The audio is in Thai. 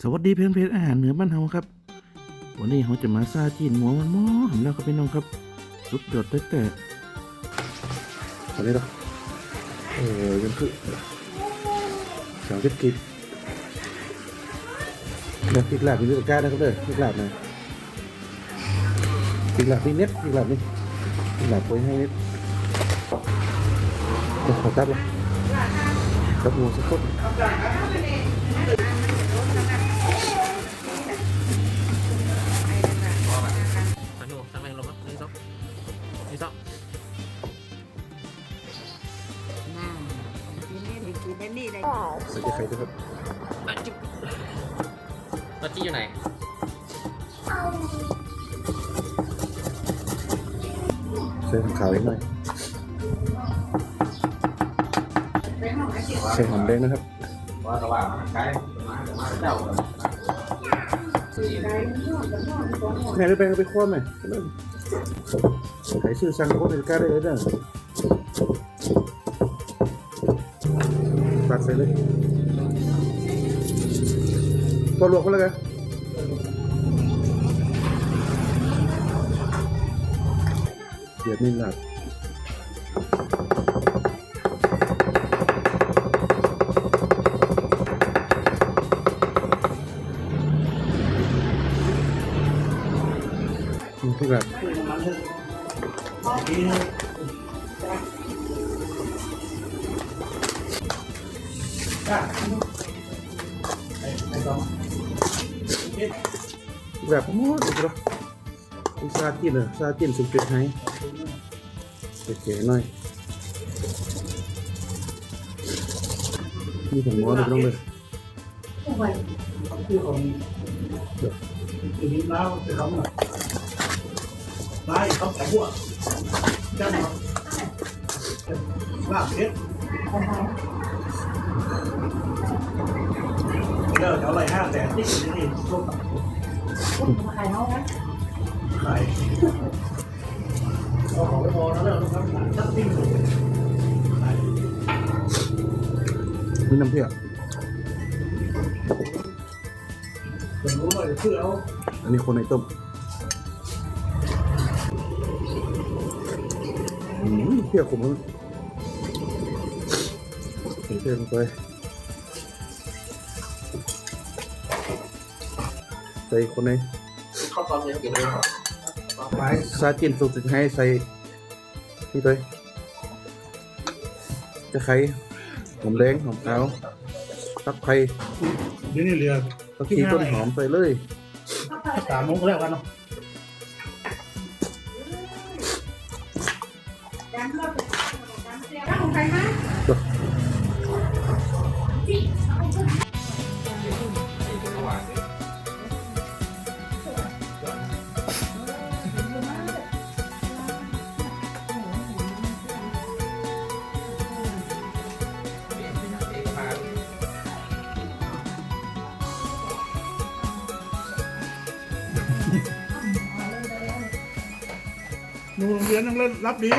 สวัสดีเพื่อนเพจอาหารเหนือบ้านเฮาครับ วันนี้เราจะมาซาจีนหมูมันหม้อหำแล้วครับพี่น้องครับสุดยอดแต่แต่อะไรหรอเออยังคือสาวเล็กกิบนี่ยพริกลาบมีลูกก้านะครับเด้อพริกลาบนะพริกลาบนี่เน็ตพริกลาบนี่พริกลาบไว้ให้เน็ตขอตับเลยตับหมูสักคน ได้นี่เลยใส่ไข่ด้วยครับอะจุ๊บรถจี้อยู่ไหนใส่ขาวอีกหน่อยใส่หอมแดงนะครับแม่ได้ไปเอาไปคว้าไหมใส่ชื่อสั่งโค้ดในการได้เลยเด้อ ตักใส่เลยพอลวกก็แล้วกันเดี๋ยวนี่หลับอืมพี่แบบ แบบหมดอีกแล้วอุตส่าห์กินเหรออุตส่าห์กินสุกเป็ดให้เก๋ๆหน่อยนี่ผมหมอเลยต้องเลยทีนี้แล้วจะทำอะไรไม่ต้องใส่หัวจังหวะลาบเพชร เลิกเอาอะไรห้าแสนที่นี่นี่ช่วงขายเขาไหมขายเอาของไม่พอแล้วเลิกต้องทำตั้งติ้งนี่น้ำเพื่อผมรู้ว่าจะซื้อเอาอันนี้คนในต้มเปรี้ยวขมมันใส่เกลือลงไป ใส่คนในข้าวต้มยังกินเลยไปซาจินสุกติดให้ใส่นี่เลยจะไข่หอมแดงหอมขาวตักไข่เดี๋ยวนี้เรือตักชีต้นหอมใส่เลยสามโมงแล้วกันเนาะ หนูโรงเรียนยังเล่นรับดี